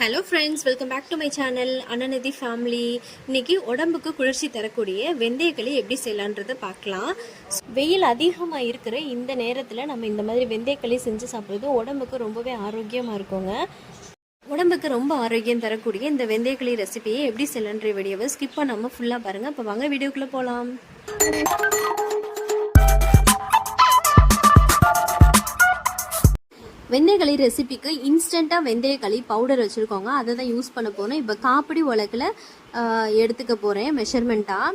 Hello friends welcome back to my channel Ananathi family இன்னைக்கு உடம்புக்கு குளிர்ச்சி தரக்கூடிய வெந்தயக்களி எப்படி செய்யலான்றதை பார்க்கலாம். வெயில் அதிகமாக இருக்கிற இந்த நேரத்தில் நம்ம இந்த மாதிரி வெந்தயக்களி செஞ்சு சாப்பிட்றது உடம்புக்கு ரொம்பவே ஆரோக்கியமாக இருக்குங்க. உடம்புக்கு ரொம்ப ஆரோக்கியம் தரக்கூடிய இந்த வெந்தயக்களி ரெசிபியை எப்படி செய்யலான்ற வீடியோவை ஸ்கிப் பண்ணாமல் ஃபுல்லாக பாருங்கள் இப்போ வாங்க வீடியோக்குள்ளே போகலாம் வெந்தயக்களி ரெசிபிக்கு இன்ஸ்டண்ட்டாக வெந்தயக்களி பவுடர் வச்சுருக்கோங்க. அதை தான் யூஸ் பண்ண போகிறோம் இப்போ காப்படி உலக்கில் எடுத்துக்க போகிறேன் மெஷர்மெண்ட்டாக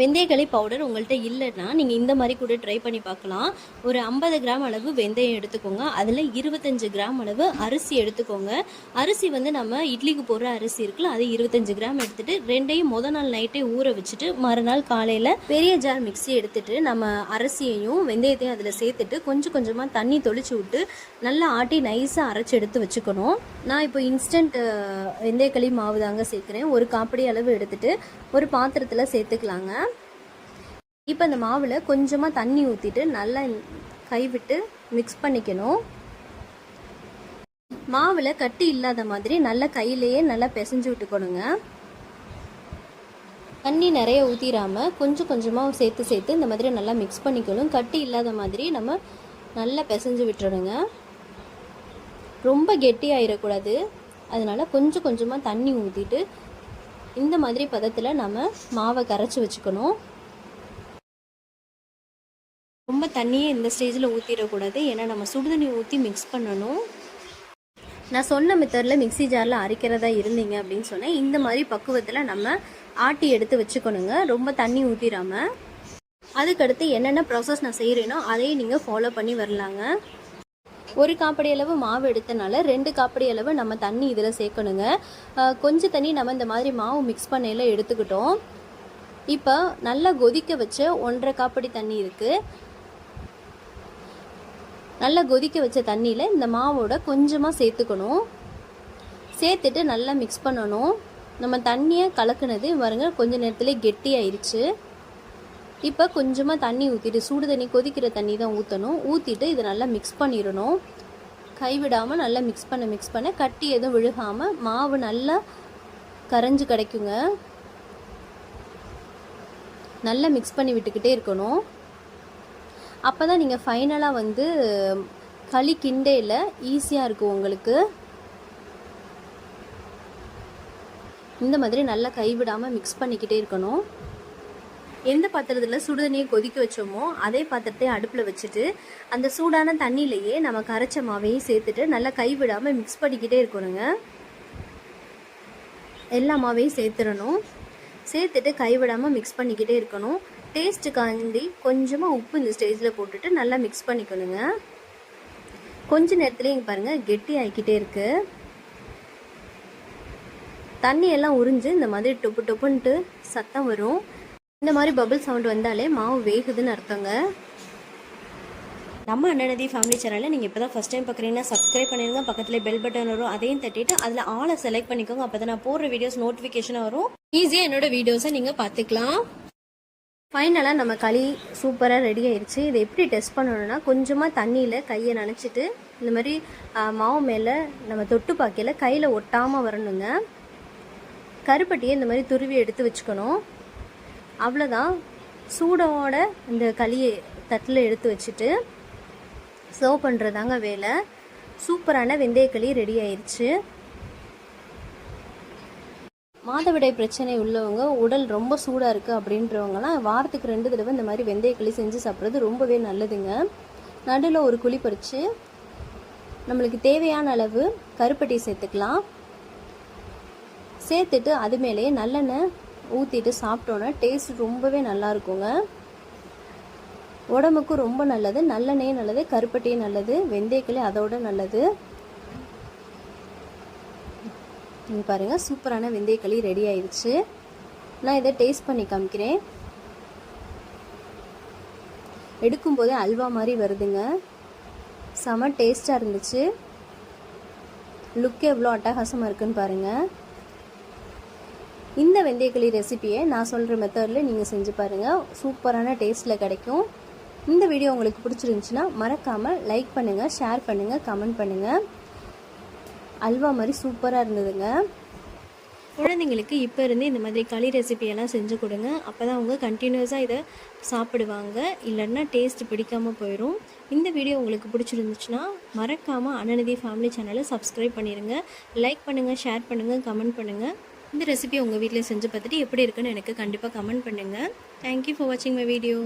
வெந்தயக்களி பவுடர் உங்கள்கிட்ட இல்லைன்னா நீங்கள் இந்த மாதிரி கூட ட்ரை பண்ணி பார்க்கலாம். ஒரு ஐம்பது கிராம் அளவு வெந்தயம் எடுத்துக்கோங்க. அதில் இருபத்தஞ்சு கிராம் அளவு அரிசி எடுத்துக்கோங்க. அரிசி வந்து நம்ம இட்லிக்கு போடுற அரிசி இருக்குல்ல அது இருபத்தஞ்சு கிராம் எடுத்துகிட்டு ரெண்டையும் முத நாள் நைட்டே ஊற வச்சுட்டு மறுநாள் காலையில் பெரிய ஜார் மிக்ஸி எடுத்துகிட்டு நம்ம அரிசியையும் வெந்தயத்தையும் அதில் சேர்த்துட்டு கொஞ்சம் கொஞ்சமாக தண்ணி தொளிச்சு விட்டு நல்லா ஆட்டி நைஸாக அரைச்சி எடுத்து வச்சுக்கணும். நான் இப்போ இன்ஸ்டன்ட் வெந்தயக்களி மாவு தாங்க சேர்க்குறேன். ஒரு காப்படி அளவு எடுத்துகிட்டு ஒரு பாத்திரத்தில் சேர்த்துக்கலாங்க. இப்போ இந்த மாவில் கொஞ்சமாக தண்ணி ஊற்றிட்டு நல்லா கைவிட்டு மிக்ஸ் பண்ணிக்கணும். மாவில் கட்டி இல்லாத மாதிரி நல்லா கையிலேயே நல்லா பிசைஞ்சு விட்டுக்கணுங்க. தண்ணி நிறைய ஊற்றிடாமல் கொஞ்சம் கொஞ்சமாக சேர்த்து சேர்த்து இந்த மாதிரி நல்லா மிக்ஸ் பண்ணிக்கணும். கட்டி இல்லாத மாதிரி நம்ம நல்லா பிசைஞ்சு விட்டுறணுங்க. ரொம்ப கெட்டியாயிடக்கூடாது அதனால் கொஞ்சம் கொஞ்சமாக தண்ணி ஊற்றிட்டு இந்த மாதிரி பதத்தில் நம்ம மாவை கரைச்சி வச்சுக்கணும். தண்ணியே இந்த ஸ்டேஜில் ஊற்றிடக்கூடாது ஏன்னா நம்ம சுடுதண்ணி ஊற்றி மிக்ஸ் பண்ணணும். நான் சொன்ன மெத்தடில் மிக்ஸி ஜாரில் அரைக்கிறதா இருந்தீங்க அப்படின்னு சொன்னேன் இந்த மாதிரி பக்குவத்தில் நம்ம ஆட்டி எடுத்து வச்சுக்கணுங்க. ரொம்ப தண்ணி ஊற்றிடாம அதுக்கடுத்து என்னென்ன ப்ராசஸ் நான் செய்கிறேனோ அதையும் நீங்கள் ஃபாலோ பண்ணி வரலாங்க. ஒரு காப்படி அளவு மாவு எடுத்தனால ரெண்டு காப்படி அளவு நம்ம தண்ணி இதில் சேர்க்கணுங்க. கொஞ்சம் தண்ணி நம்ம இந்த மாதிரி மாவு மிக்ஸ் பண்ணையில் எடுத்துக்கிட்டோம். இப்போ நல்லா கொதிக்க வச்ச ஒன்றரை காப்படி தண்ணி இருக்குது நல்லா கொதிக்க வச்ச தண்ணியில் இந்த மாவோட கொஞ்சமாக சேர்த்துக்கணும். சேர்த்துட்டு நல்லா மிக்ஸ் பண்ணணும். நம்ம தண்ணியை கலக்குனது பாருங்க கொஞ்ச நேரத்தில் கெட்டியாயிருச்சு. இப்போ கொஞ்சமாக தண்ணி ஊற்றிட்டு சூடு தண்ணி கொதிக்கிற தண்ணி தான் ஊற்றணும் ஊற்றிட்டு இதை நல்லா மிக்ஸ் பண்ணிடணும். கைவிடாமல் நல்லா மிக்ஸ் பண்ண மிக்ஸ் பண்ண கட்டி எதுவும் விழுகாமல் மாவு நல்லா கரைஞ்சு கிடைக்குங்க. நல்லா மிக்ஸ் பண்ணி விட்டுக்கிட்டே இருக்கணும். அப்போ தான் நீங்கள் ஃபைனலாக வந்து களி கிண்டையில் ஈஸியாக இருக்கும் உங்களுக்கு. இந்த மாதிரி நல்லா கைவிடாமல் மிக்ஸ் பண்ணிக்கிட்டே இருக்கணும். எந்த பாத்திரத்தில் சுடுதண்ணியை கொதிக்க வச்சோமோ அதே பாத்திரத்தை அடுப்பில் வச்சுட்டு அந்த சூடான தண்ணியிலையே நம்ம கரைச்ச மாவையும் சேர்த்துட்டு நல்லா கைவிடாமல் மிக்ஸ் பண்ணிக்கிட்டே இருக்கணுங்க. எல்லா மாவையும் சேர்த்துடணும். சேர்த்துட்டு கைவிடாமல் மிக்ஸ் பண்ணிக்கிட்டே இருக்கணும். டேஸ்ட்டுக்காண்டி கொஞ்சமாக உப்பு இந்த ஸ்டேஜில் போட்டுட்டு நல்லா மிக்ஸ் பண்ணிக்கணுங்க. கொஞ்ச நேரத்துலேயே இங்கே பாருங்கள் கெட்டி ஆகிக்கிட்டே இருக்குது தண்ணி எல்லாம் உறிஞ்சு இந்த மாதிரி டொப்பு டொப்புன்ட்டு சத்தம் வரும். இந்த மாதிரி பபிள் சவுண்ட் வந்தாலே மாவு வேகுதுன்னு அர்த்தங்க. நம்ம அண்ணனதி ஃபேமிலி சேனலில் நீங்கள் இப்போ தான் ஃபஸ்ட் டைம் பார்க்குறீங்கன்னா சப்ஸ்கிரைப் பண்ணிடுங்க பக்கத்தில் பெல் பட்டன் வரும் அதையும் தட்டிட்டு அதில் ஆளை செலக்ட் பண்ணிக்கோங்க. அப்போ தான் நான் போடுற வீடியோஸ் நோட்டிஃபிகேஷனாக வரும். ஈஸியாக என்னோட வீடியோஸை நீங்கள் பார்த்துக்கலாம் ஃபைனலாக நம்ம களி சூப்பராக ரெடி ஆயிடுச்சு இதை எப்படி டெஸ்ட் பண்ணணும்னா கொஞ்சமாக தண்ணியில் கையை நனைச்சிட்டு இந்த மாதிரி மாவு மேலே நம்ம தொட்டு பார்க்கையில் கையில் ஒட்டாமல் வரணுங்க. கருப்பட்டியை இந்த மாதிரி துருவி எடுத்து வச்சுக்கணும். அவ்வளோதான் சூடோட இந்த களியை தட்டில் எடுத்து வச்சுட்டு சர்வ் பண்ணுறதாங்க வேலை. சூப்பரான வெந்தயக்களி ரெடி ஆயிடுச்சு மாதவிடை பிரச்சனை உள்ளவங்க உடல் ரொம்ப சூடாக இருக்குது அப்படின்றவங்கலாம் வாரத்துக்கு ரெண்டு தடவை இந்த மாதிரி வெந்தயக்களி செஞ்சு சாப்பிட்றது ரொம்பவே நல்லதுங்க. நடுவில் ஒரு குழி பறித்து நம்மளுக்கு தேவையான அளவு கருப்பட்டி சேர்த்துக்கலாம். சேர்த்துட்டு அது மேலேயே நல்லெண்ணெய் ஊற்றிட்டு சாப்பிட்டோன்னா டேஸ்ட் ரொம்பவே நல்லா இருக்குங்க. உடம்புக்கும் ரொம்ப நல்லது நல்லெண்ணெயும் நல்லது கருப்பட்டியும் நல்லது வெந்தயக்களி அதோட நல்லது. நீங்கள் பாருங்கள் சூப்பரான வெந்தயக்களி ரெடி ஆயிடுச்சு. நான் இதை டேஸ்ட் பண்ணி காமிக்கிறேன். எடுக்கும்போதே அல்வா மாதிரி வருதுங்க. செம டேஸ்ட்டாக இருந்துச்சு. லுக் எவ்வளோ அட்டகாசமாக இருக்குன்னு பாருங்கள் இந்த வெந்தயக்களி ரெசிபியை நான் சொல்கிற மெத்தடில் நீங்கள் செஞ்சு பாருங்கள் சூப்பரான டேஸ்ட்டில் கிடைக்கும். இந்த வீடியோ உங்களுக்கு பிடிச்சிருந்துச்சுன்னா மறக்காமல் லைக் பண்ணுங்கள் ஷேர் பண்ணுங்கள் கமெண்ட் பண்ணுங்கள் அல்வா மாதிரி சூப்பராக இருந்ததுங்க. குழந்தைங்களுக்கு இப்போ இருந்தே இந்த மாதிரி களி ரெசிபியெல்லாம் செஞ்சு கொடுங்க. அப்போ தான் அவங்க கண்டினியூஸாக இதை சாப்பிடுவாங்க. இல்லைன்னா டேஸ்ட் பிடிக்காமல் போயிடும் இந்த வீடியோ உங்களுக்கு பிடிச்சிருந்துச்சுன்னா மறக்காமல் அனநிதி ஃபேமிலி சேனலை சப்ஸ்கிரைப் பண்ணிடுங்க லைக் பண்ணுங்கள் ஷேர் பண்ணுங்கள் கமெண்ட் பண்ணுங்கள் இந்த ரெசிபி உங்கள் வீட்டில் செஞ்சு பார்த்துட்டு எப்படி இருக்குன்னு எனக்கு கண்டிப்பாக கமெண்ட் பண்ணுங்கள் தேங்க்யூ ஃபார் வாட்சிங் மை வீடியோ